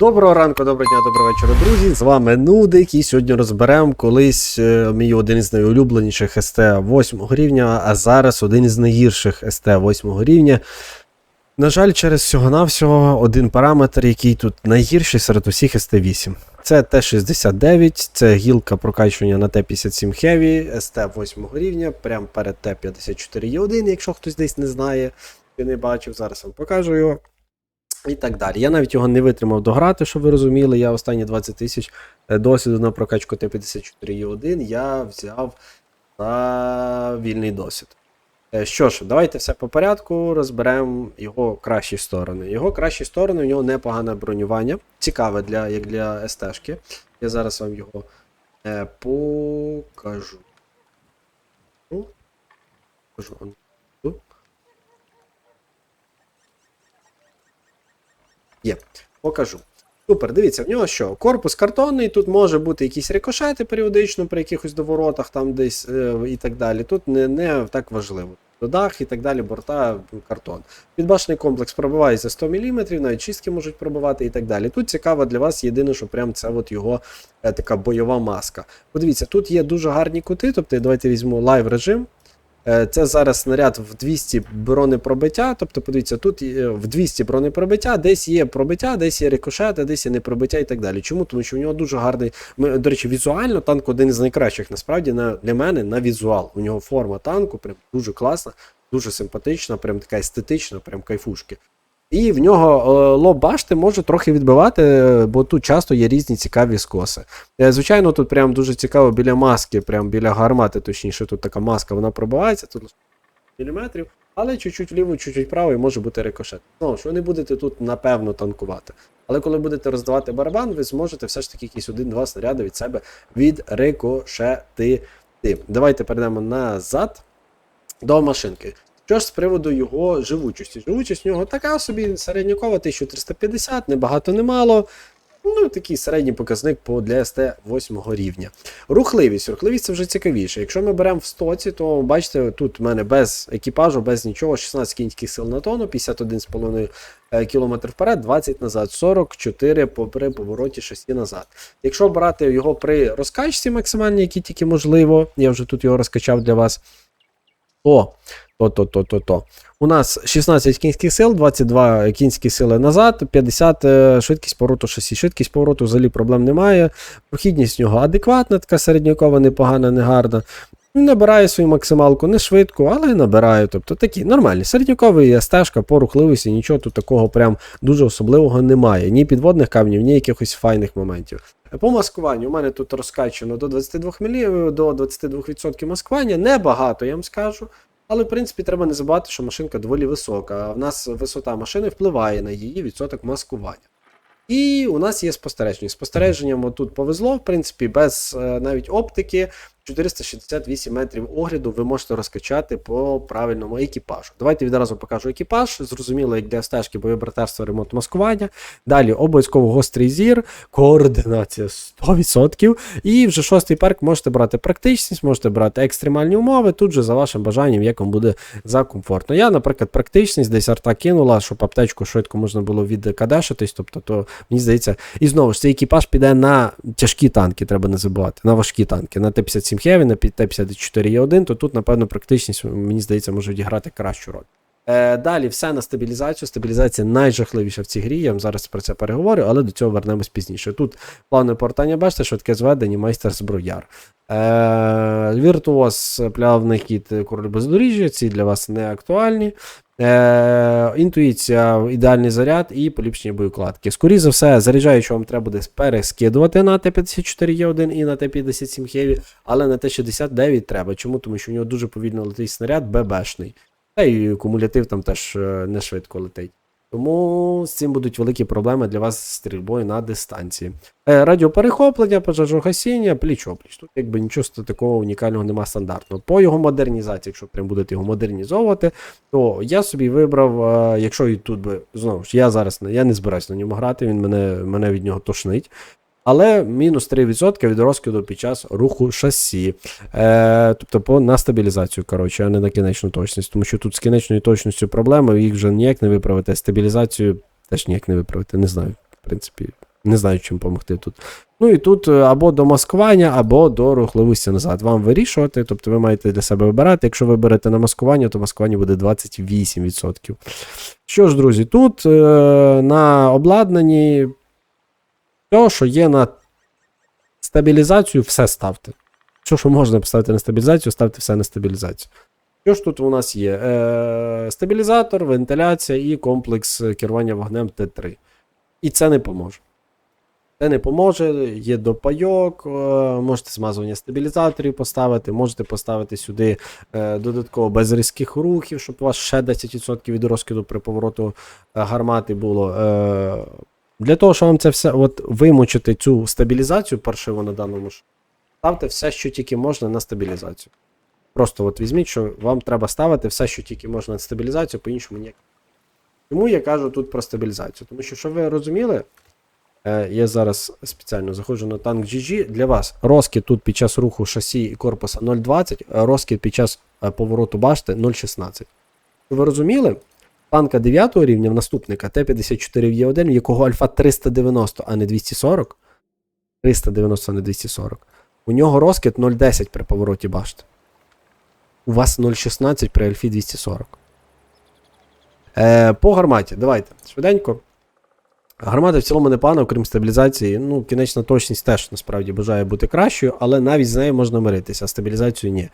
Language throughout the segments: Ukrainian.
Доброго ранку, доброго дня, доброго вечора, друзі. З вами Нудик, і сьогодні розберемо колись е, мій один із найулюбленіших СТ 8 рівня, а зараз один із найгірших СТ 8 рівня. На жаль, через всього-навсього один параметр, який тут найгірший серед усіх СТ8. Це Т69, це гілка прокачування на Т57 Heavy, СТ 8 рівня, прямо перед Т54Е1, якщо хтось десь не знає, чи не бачив, зараз вам покажу його. І так далі. Я навіть його не витримав дограти, щоб ви розуміли. Я останні 20 тисяч е, досвіду на прокачку Т54Е1 я взяв за вільний досвід. Е, Що ж, давайте все по порядку, розберемо його кращі сторони. Його кращі сторони, у нього непогане бронювання. Цікаве для, як для СТ-шки. Я зараз вам його е, покажу. Покажу. он тут. Є, покажу. Супер, дивіться, в нього що? Корпус картонний, тут може бути якісь рикошети періодично при якихось доворотах там десь е, і так далі. Тут не, не так важливо. Додах і так далі, борта картон. Підбашений комплекс пробиває за 100 мм, навіть чистки можуть пробивати і так далі. Тут цікаво для вас єдине, що прям це от його е, така бойова маска. Подивіться, тут є дуже гарні кути, тобто давайте візьму лайв режим. Е, Це зараз снаряд в 200 бронепробиття. Тобто, подивіться, тут е, в 200 бронепробиття, десь є пробиття, десь є рикошети, десь є непробиття і так далі. Чому? Тому що у нього дуже гарний. Ми, до речі, візуально танк один з найкращих, насправді, на, для мене на візуал. У нього форма танку, прям дуже класна, дуже симпатична, прям така естетична, прям кайфушки. І в нього е, лоб башти може трохи відбивати, бо тут часто є різні цікаві скоси. Е, Звичайно, тут прям дуже цікаво біля маски, прям біля гармати, точніше, тут така маска, вона пробивається, тут міліметрів, але чуть-чуть вліво, чуть-чуть вправо і може бути рикошет. Ну, що не будете тут напевно танкувати. Але коли будете роздавати барабан, ви зможете все ж таки якісь один-два снаряди від себе відрикошетити. Давайте перейдемо назад до машинки. Що ж з приводу його живучості? Живучість у нього така собі середнякова 1350, не багато, не мало. Ну, такий середній показник по для СТ 8 рівня. Рухливість. Рухливість це вже цікавіше. Якщо ми беремо в стоці, то бачите, тут в мене без екіпажу, без нічого, 16 кінських сил на тонну, 51,5 км вперед, 20 назад, 44 по- при повороті шасі назад. Якщо брати його при розкачці максимальній, які тільки можливо, я вже тут його розкачав для вас, то, то, то, то, то. У нас 16 кінських сил, 22 кінські сили назад, 50 е, швидкість повороту шасі. Швидкість повороту взагалі проблем немає. Прохідність у нього адекватна, така середньокова, непогана, не гарна. Набирає свою максималку не швидко, але набирає. Тобто такі нормальні. Середньоковий стежка по рухливості, нічого тут такого прям дуже особливого немає. Ні підводних камнів, ні якихось файних моментів. По маскуванню у мене тут розкачано до 22 мілі, до 22% маскування. Небагато, я вам скажу. Але, в принципі, треба не забувати, що машинка доволі висока. А в нас висота машини впливає на її відсоток маскування. І у нас є спостереження. Спостереженням отут повезло, в принципі, без е, навіть оптики. 468 метрів огляду ви можете розкачати по правильному екіпажу. Давайте відразу покажу екіпаж. Зрозуміло, як для стежки бойове ремонт маскування. Далі обов'язково гострий зір, координація 100%. І вже шостий перк можете брати практичність, можете брати екстремальні умови. Тут же за вашим бажанням, як вам буде закомфортно. Я, наприклад, практичність десь арта кинула, щоб аптечку швидко можна було відкадешитись. Тобто, то мені здається, і знову ж цей екіпаж піде на тяжкі танки, треба не забувати, на важкі танки, на Т-57 Heavy, на Т-54Е1, то тут, напевно, практичність, мені здається, може відіграти кращу роль. Е, далі все на стабілізацію. Стабілізація найжахливіша в цій грі. Я вам зараз про це переговорю, але до цього вернемось пізніше. Тут плавне портання, бачите, швидке зведення, майстер зброяр. Е, віртуоз, плавний хід, король бездоріжжя, ці для вас не актуальні. Е, інтуїція, ідеальний заряд і поліпшення боєкладки. Скоріше за все, заряджаючи вам треба буде перескидувати на Т-54Е1 і на Т-57 Хеві, але на Т-69 треба. Чому? Тому що у нього дуже повільно летить снаряд, ББшний. Та й кумулятив там теж е, не швидко летить. Тому з цим будуть великі проблеми для вас з стрільбою на дистанції. Е, радіоперехоплення, пожежогасіння, пліч-опліч. Тут якби нічого такого унікального нема стандартного. По його модернізації, якщо прям будете його модернізовувати, то я собі вибрав, е, якщо і тут би, знову ж, я зараз я не збираюся на ньому грати, він мене, мене від нього тошнить. Але мінус 3% від розкиду під час руху шасі. Е, тобто по, на стабілізацію, коротше, а не на кінечну точність. Тому що тут з кінечною точністю проблеми, їх вже ніяк не виправити. Стабілізацію теж ніяк не виправити. Не знаю. В принципі, Не знаю, чим допомогти тут. Ну і тут е, або до маскування, або до рухливості назад. Вам вирішувати, тобто ви маєте для себе вибирати. Якщо ви берете на маскування, то маскування буде 28%. Що ж, друзі, тут е, на обладнанні все, що є на стабілізацію, все ставте. Все, що можна поставити на стабілізацію, ставте все на стабілізацію. Що ж тут у нас є? Е, стабілізатор, вентиляція і комплекс керування вогнем Т3. І це не поможе. Це не поможе, є допайок, е, можете змазування стабілізаторів поставити, можете поставити сюди е, додатково без різких рухів, щоб у вас ще 10% від розкиду при повороту е, гармати було. Для того, щоб вам це все от, вимучити цю стабілізацію паршиву на даному ж, ставте все, що тільки можна на стабілізацію. Просто от візьміть, що вам треба ставити все, що тільки можна на стабілізацію, по-іншому ніяк. Чому я кажу тут про стабілізацію? Тому що, щоб ви розуміли, е, я зараз спеціально заходжу на танк GG. Для вас розкид тут під час руху шасі і корпуса 0,20, а розкид під час е, повороту башти 0,16. Ви розуміли, танка 9 рівня в наступника Т-54 в Є1, в якого альфа 390, а не 240. 390, а не 240. У нього розкид 0,10 при повороті башти. У вас 0,16 при альфі 240. Е, по гарматі, давайте. Швиденько. Гармата в цілому непогана, окрім стабілізації. Ну, кінечна точність теж насправді бажає бути кращою, але навіть з нею можна миритися, а стабілізацію ні.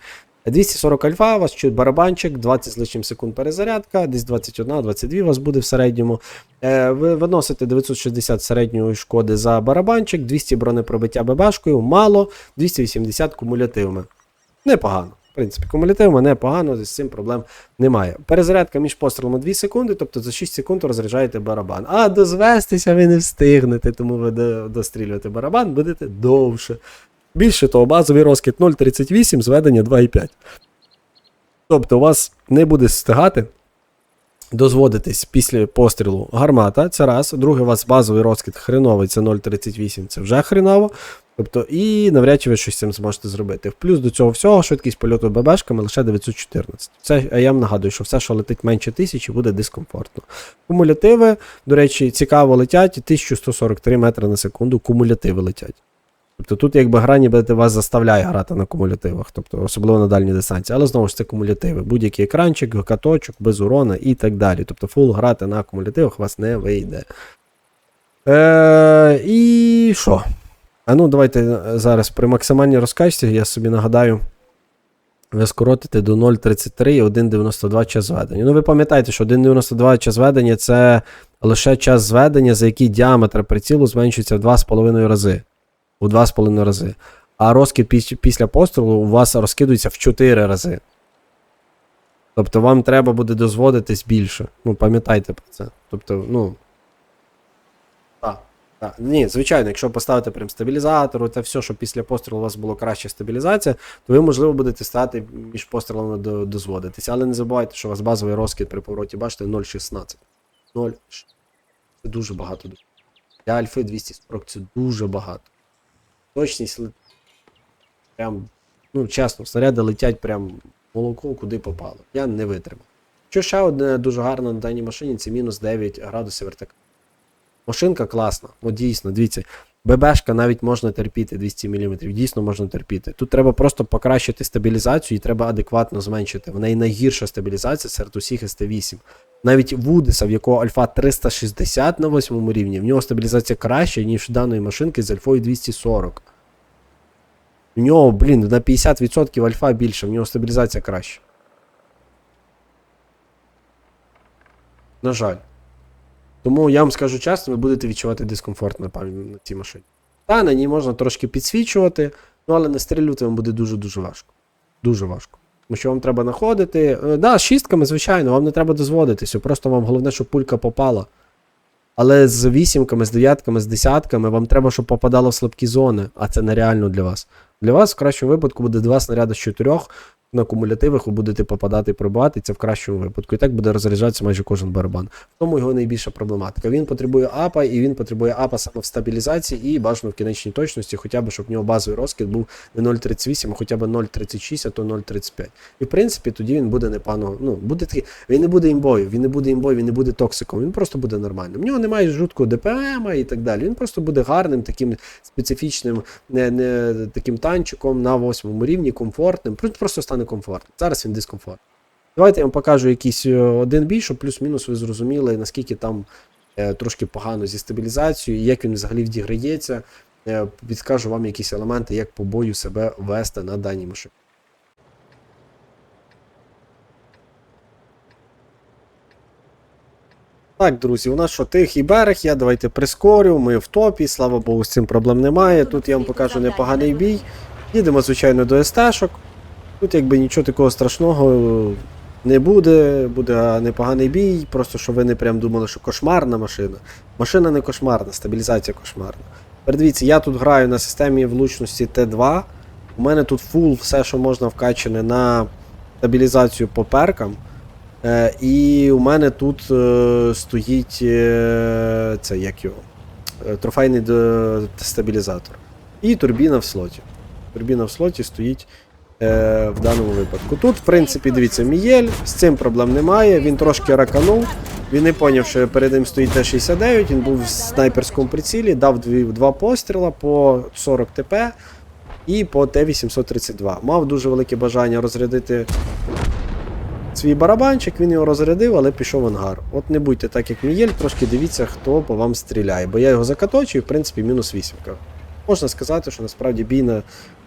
240 альфа, у вас чуть барабанчик, 20 з лишнім секунд перезарядка, десь 21-22 у вас буде в середньому. Е, ви виносите 960 середньої шкоди за барабанчик, 200 бронепробиття ББшкою, мало, 280 кумулятивами. Непогано. В принципі, кумулятивами непогано, з цим проблем немає. Перезарядка між пострілами 2 секунди, тобто за 6 секунд розряджаєте барабан. А дозвестися ви не встигнете, тому ви дострілюєте барабан, будете довше. Більше того, базовий розкид 0,38, зведення 2,5. Тобто у вас не буде встигати дозводитись після пострілу гармата, це раз. Друге, у вас базовий розкид хреновий, це 0,38, це вже хреново. Тобто, і навряд чи ви щось з цим зможете зробити. Плюс до цього всього, швидкість польоту ББшками лише 914. Це я вам нагадую, що все, що летить менше тисячі, буде дискомфортно. Кумулятиви, до речі, цікаво летять 1143 метри на секунду. Кумулятиви летять. Тобто тут якби гра ніби вас заставляє грати на кумулятивах, тобто особливо на дальній дистанції. Але знову ж це кумулятиви. Будь-який екранчик, каточок, без урона і так далі. Тобто фул грати на кумулятивах вас не вийде. Е, і що? А ну, давайте е, зараз при максимальній розкачці, я собі нагадаю, ви скоротите до 0,33 і 1,92 час зведення. Ну, ви пам'ятаєте, що 1,92 час зведення це лише час зведення, за який діаметр прицілу зменшується в 2,5 рази. У 2,5 рази. А розкид піс- після пострілу у вас розкидується в 4 рази. Тобто вам треба буде дозводитись більше. Ну, пам'ятайте про це. Тобто, ну. Так. Так, ні, звичайно, якщо поставити прям стабілізатор, це все, щоб після пострілу у вас була краща стабілізація, то ви, можливо, будете стати між пострілами до, дозводитися. Але не забувайте, що у вас базовий розкид при повороті бачите 0,16. 0. Це дуже багато. Для альфи 240 це дуже багато. Точність летить. прям, ну, чесно, снаряди летять прям молоко, куди попало. Я не витримав. Що ще одне дуже гарне на даній машині, це мінус 9 градусів вертикалі. Машинка класна, от дійсно, дивіться. ББшка навіть можна терпіти 200 мм, дійсно можна терпіти. Тут треба просто покращити стабілізацію і треба адекватно зменшити. В неї найгірша стабілізація серед усіх СТ8. Навіть Вудеса, в якого альфа 360 на 8 рівні, в нього стабілізація краща, ніж даної машинки з альфою 240. В нього, блін, на 50% альфа більше, в нього стабілізація краща. На жаль. Тому я вам скажу чесно, ви будете відчувати дискомфорт на, пам- на цій машині. Та, на ній можна трошки підсвічувати, ну але настрілювати вам буде дуже-дуже важко. Дуже важко. Тому що вам треба знаходити. Е, Да, з шістками, звичайно, вам не треба дозводитися. Просто вам головне, щоб пулька попала. Але з вісімками, з дев'ятками, з десятками вам треба, щоб попадало в слабкі зони, а це нереально для вас. Для вас в кращому випадку буде два снаряди з чотирьох. На кумулятивах ви будете попадати і пробивати, це в кращому випадку. І так буде розряджатися майже кожен барабан. В тому його найбільша проблематика. Він потребує апа, і він потребує апа саме в стабілізації і бажано в кінечній точності, хоча б, щоб в нього базовий розкид був не 0,38, а хоча б 0,36, а то 0,35. І в принципі тоді він буде непогано. Ну, буде такий, він не буде імбою, він не буде імбою, він не буде токсиком, він просто буде нормальним. В нього немає жуткого ДПМ і так далі. Він просто буде гарним, таким специфічним, не, не таким танчиком на восьмому рівні, комфортним. Просто- стане комфортним. Зараз він дискомфорт. Давайте я вам покажу якийсь е, один бій, щоб плюс-мінус ви зрозуміли, наскільки там е, трошки погано зі стабілізацією, як він взагалі відіграється. Е, підскажу вам якісь елементи, як по бою себе вести на даній машині. Так, друзі, у нас що тихий берег, я давайте прискорю, ми в топі, слава Богу, з цим проблем немає. Тут я вам покажу непоганий бій. Їдемо, звичайно, до СТ-шок. Тут якби нічого такого страшного е, не буде, буде непоганий бій, просто щоб ви не прям думали, що кошмарна машина. Машина не кошмарна, стабілізація кошмарна. Передивіться, я тут граю на системі влучності Т2. У мене тут фул все, що можна вкачане на стабілізацію по перкам. Е, і у мене тут е, стоїть е, це як його, е, трофейний стабілізатор. І турбіна в слоті. Турбіна в слоті стоїть е, в даному випадку. Тут, в принципі, дивіться, Мієль, з цим проблем немає. Він трошки раканув. Він не поняв, що перед ним стоїть Т-69, він був в снайперському прицілі, дав дві, два постріла по 40 ТП і по Т-832. Мав дуже велике бажання розрядити свій барабанчик, він його розрядив, але пішов в ангар. От не будьте так, як Мієль, трошки дивіться, хто по вам стріляє. Бо я його закаточую, в принципі, мінус вісімка. Можна сказати, що насправді бій на,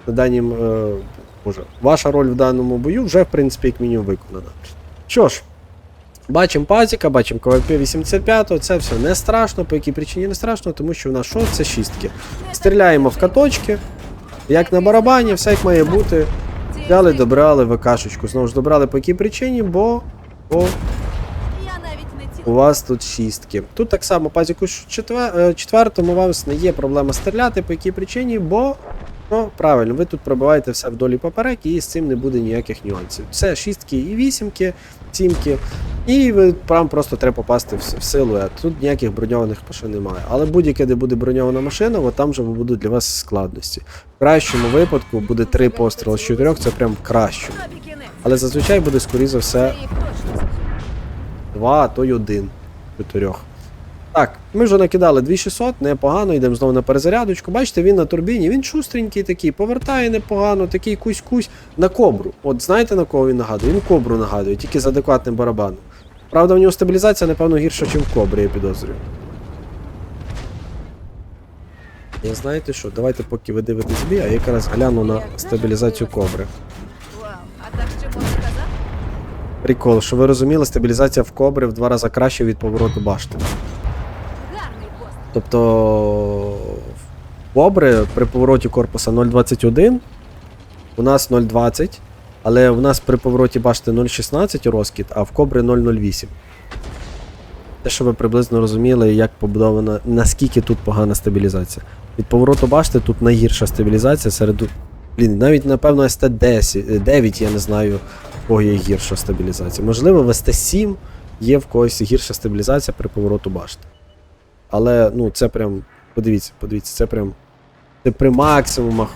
на данім. Е, боже, ваша роль в даному бою вже, в принципі, як мінімум виконана. Що ж, бачимо пазіка, бачимо КВП 85, це все не страшно. По якій причині не страшно, тому що в нас що? Це шістки. Стріляємо в каточки, як на барабані, все як має бути. Взяли, добрали ВКшечку. Знову ж добрали по якій причині, бо, бо у вас тут шістки. Тут так само пазіку е, четвертому у вас не є проблема стріляти, по якій причині, бо ну, правильно, ви тут пробиваєте все вдолі поперек, і з цим не буде ніяких нюансів. Це шістки і вісімки, сімки, і ви прям просто треба попасти в, силует. Тут ніяких броньованих машин немає. Але будь-яке, де буде броньована машина, от там вже будуть для вас складності. В кращому випадку буде три постріли з чотирьох, це прям кінець. Але зазвичай буде, скоріше за все, Два, а то й один. Чотирьох. Так, ми вже накидали 2600, непогано, йдемо знову на перезарядочку. Бачите, він на турбіні, він шустренький такий, повертає непогано, такий кусь-кусь на кобру. От знаєте на кого він нагадує? Він кобру нагадує, тільки з адекватним барабаном. Правда, в нього стабілізація, напевно, гірша, ніж в кобрі, я підозрюю. Я знаєте що, давайте поки ви дивитесь бій, а я якраз гляну на стабілізацію кобри. Прикол, що ви розуміли, стабілізація в кобри в два рази краще від повороту башти. Тобто в Кобри при повороті корпуса 0,21, у нас 0,20, але у нас при повороті башти 0,16 розкид, а в Кобри 0,08. Те, що ви приблизно розуміли, як побудована, наскільки тут погана стабілізація. Від повороту башти тут найгірша стабілізація серед. Блін, навіть напевно СТ-10, 9 я не знаю, в кого є гірша стабілізація. Можливо, в СТ-7 є в когось гірша стабілізація при повороту башти. Але ну це прям. Подивіться, подивіться, це прям. Це при максимумах.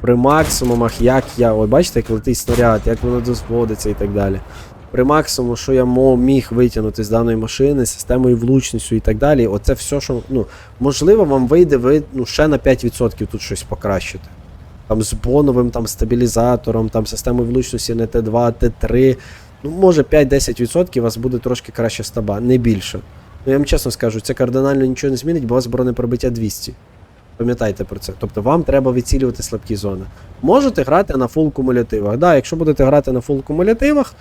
При максимумах, як я. Ой, бачите, як летить снаряд, як воно дозводиться і так далі. При максимуму, що я міг витягнути з даної машини, системою влучністю і так далі. Оце все, що. Ну, можливо, вам вийде ви ну, ще на 5% тут щось покращити. Там з боновим там, стабілізатором, там системою влучності не Т2, Т3. Ну, може 5-10% у вас буде трошки краще стаба, не більше. Ну, я вам чесно скажу, це кардинально нічого не змінить, бо у вас бронепробиття 200. Пам'ятайте про це. Тобто вам треба відцілювати слабкі зони. Можете грати на фул кумулятивах. Да, якщо будете грати на фул кумулятивах,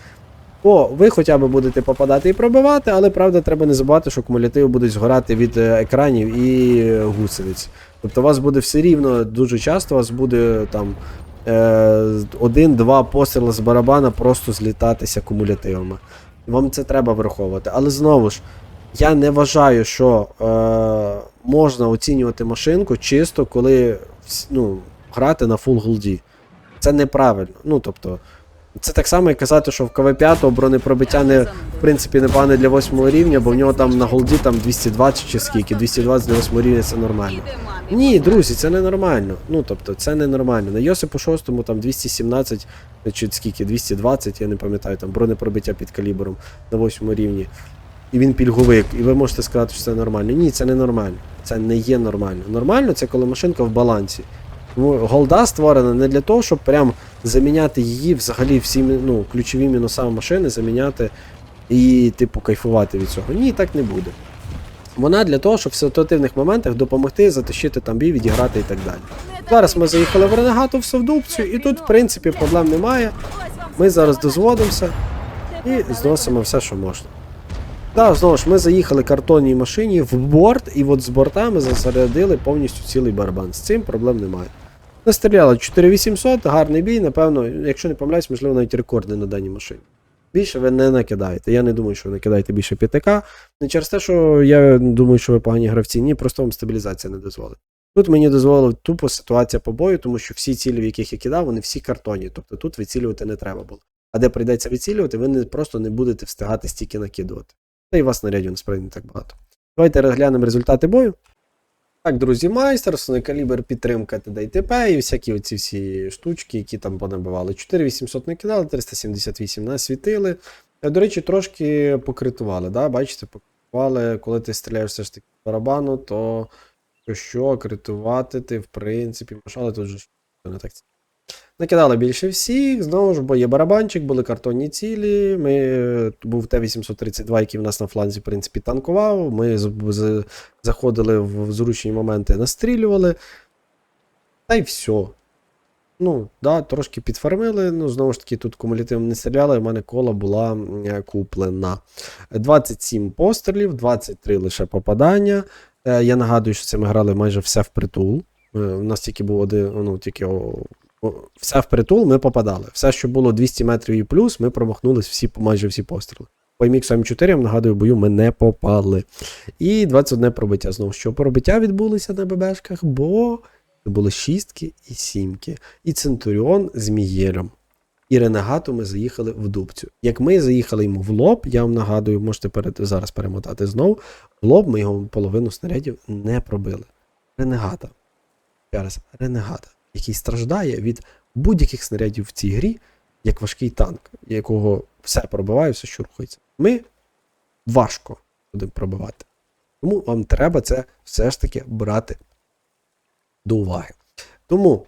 то ви хоча б будете попадати і пробивати, але правда, треба не забувати, що кумулятиви будуть згорати від е, екранів і е, гусениць. Тобто у вас буде все рівно, дуже часто у вас буде там е, один-два постріли з барабана просто злітатися кумулятивами. Вам це треба враховувати. Але знову ж, я не вважаю, що е, можна оцінювати машинку чисто, коли ну, грати на фул голді. Це неправильно. Ну, тобто, це так само, як казати, що в КВ5 бронепробиття не, в принципі, непогане для 8 рівня, бо в нього там на голді там 220 чи скільки, 220 для 8 рівня це нормально. Ні, друзі, це не нормально. Ну, тобто, це не нормально. На Йосипу 6 там 217, чи скільки, 220, я не пам'ятаю, там бронепробиття під калібром на 8 рівні. І він пільговик, і ви можете сказати, що це нормально. Ні, це не нормально. Це не є нормально. Нормально це коли машинка в балансі. Тому голда створена не для того, щоб прям заміняти її взагалі всі ну, ключові мінуса машини, заміняти і, типу, кайфувати від цього. Ні, так не буде. Вона для того, щоб в ситуативних моментах допомогти затащити там бій, відіграти і так далі. Зараз ми заїхали в Ренегату в Совдупцю, і тут, в принципі, проблем немає. Ми зараз дозводимося і зносимо все, що можна. Так, знову ж, ми заїхали картонній машині в борт, і от з борта ми засередили повністю цілий барабан. З цим проблем немає. Настріляли 4800, гарний бій, напевно, якщо не помиляюсь, можливо, навіть рекордний на даній машині. Більше ви не накидаєте. Я не думаю, що ви накидаєте більше 5К. Не через те, що я думаю, що ви погані гравці. Ні, просто вам стабілізація не дозволить. Тут мені дозволила тупо ситуація по бою, тому що всі цілі, в яких я кидав, вони всі картонні. Тобто тут вицілювати не треба було. А де прийдеться вицілювати, ви не, просто не будете встигати стільки накидувати. Та й вас снарядів насправді не так багато. Давайте розглянемо результати бою. Так, друзі, майстер, основний калібр, підтримка ТД і всякі оці всі штучки, які там понабивали. 4800 накидали, 378 насвітили. До речі, трошки покритували, да? бачите, покритували, коли ти стріляєш все ж таки барабану, то що, критувати ти, в принципі, можеш, але тут же не так. Накидали більше всіх, знову ж, бо є барабанчик, були картонні цілі. Ми, е, був Т-832, який в нас на фланзі, в принципі, танкував. Ми заходили в зручні моменти, настрілювали. Та й все. Ну, да, трошки підфармили. Ну, знову ж таки, тут кумулятивно не стріляли, в мене кола була куплена. 27 пострілів, 23 лише попадання. Е, Я нагадую, що це ми грали майже все впритул. Е, У нас тільки був один, ну, тільки все впритул, ми попадали. Все, що було 200 метрів і плюс, ми промахнулись всі, майже всі постріли. По MX М4, я вам нагадую, бою ми не попали. І 21 пробиття. Знову що пробиття відбулися на ББшках, бо це були шістки і сімки. І Центуріон з Мієлем. І Ренегату ми заїхали в дубцю. Як ми заїхали йому в лоб, я вам нагадую, можете перед, зараз перемотати знову. В лоб ми його половину снарядів не пробили. Ренегата. Ще раз, ренегата, який страждає від будь-яких снарядів в цій грі, як важкий танк, якого все пробиває, все, що рухається. Ми важко будемо пробивати. Тому вам треба це все ж таки брати до уваги. Тому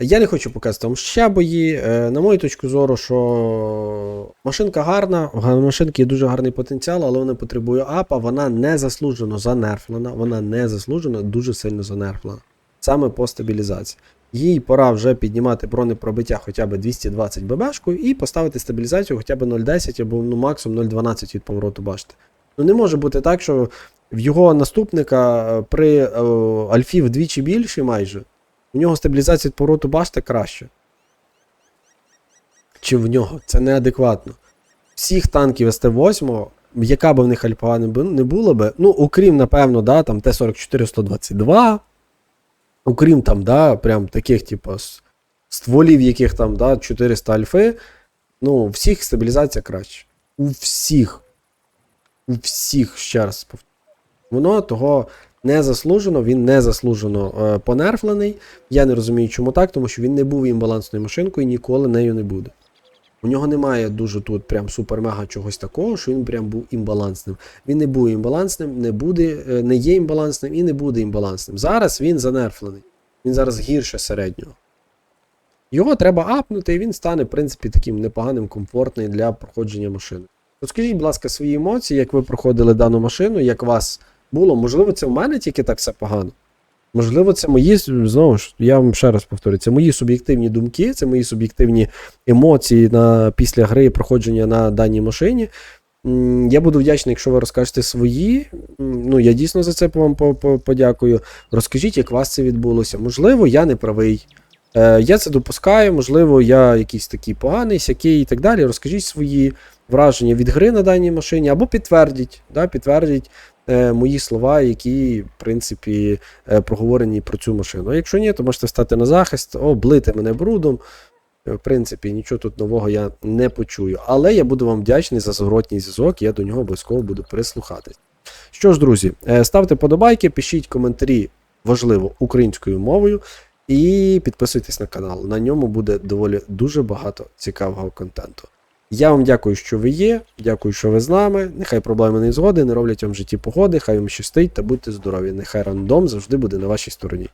я не хочу показувати вам ще бої. Е, На мою точку зору, що машинка гарна, в машинки є дуже гарний потенціал, але вона потребує апа, вона не заслужено занерфлена, вона не заслужено дуже сильно занерфлена. Саме по стабілізації. Їй пора вже піднімати бронепробиття хоча б 220 ББшкою і поставити стабілізацію хоча б 0,10 або ну, максимум 0,12 від повороту башти. Ну не може бути так, що в його наступника е, при е, альфі вдвічі більший майже, у нього стабілізація від повороту башти краще. Чи в нього? Це неадекватно. Всіх танків СТ-8, яка б в них альпа не бу- не би, ну, окрім, напевно, да, там Т-44-122, окрім там, да, прям таких, типу, стволів, яких там, да, 400 альфи, ну, у всіх стабілізація краще. У всіх. У всіх, ще раз повторюю. Воно того не заслужено, він не заслужено е, понерфлений. Я не розумію, чому так, тому що він не був імбалансною машинкою і ніколи нею не буде. У нього немає дуже тут прям супер-мега чогось такого, що він прям був імбалансним. Він не був імбалансним, не буде, е, не є імбалансним і не буде імбалансним. Зараз він занерфлений. Він зараз гірше середнього. Його треба апнути, і він стане, в принципі, таким непоганим, комфортним для проходження машини. Розкажіть, будь ласка, свої емоції, як ви проходили дану машину, як вас було. Можливо, це в мене тільки так все погано. Можливо, це мої, знову ж, я вам ще раз повторю, це мої суб'єктивні думки, це мої суб'єктивні емоції на, після гри і проходження на даній машині. Я буду вдячний, якщо ви розкажете свої. Ну, я дійсно за це вам по- по- подякую. Розкажіть, як у вас це відбулося. Можливо, я не правий. Е, я це допускаю, можливо, я якийсь такий поганий, сякий і так далі. Розкажіть свої враження від гри на даній машині, або підтвердіть, да, підтвердіть е, мої слова, які, в принципі, е, проговорені про цю машину. Якщо ні, то можете стати на захист, облити мене брудом. Е, В принципі, нічого тут нового я не почую. Але я буду вам вдячний за зворотній зв'язок, я до нього обов'язково буду прислухатись. Що ж, друзі, е, ставте подобайки, пишіть коментарі, важливо, українською мовою. І підписуйтесь на канал. На ньому буде доволі дуже багато цікавого контенту. Я вам дякую, що ви є. Дякую, що ви з нами. Нехай проблеми не згоди, не роблять вам в житті погоди, хай вам щастить та будьте здорові. Нехай рандом завжди буде на вашій стороні.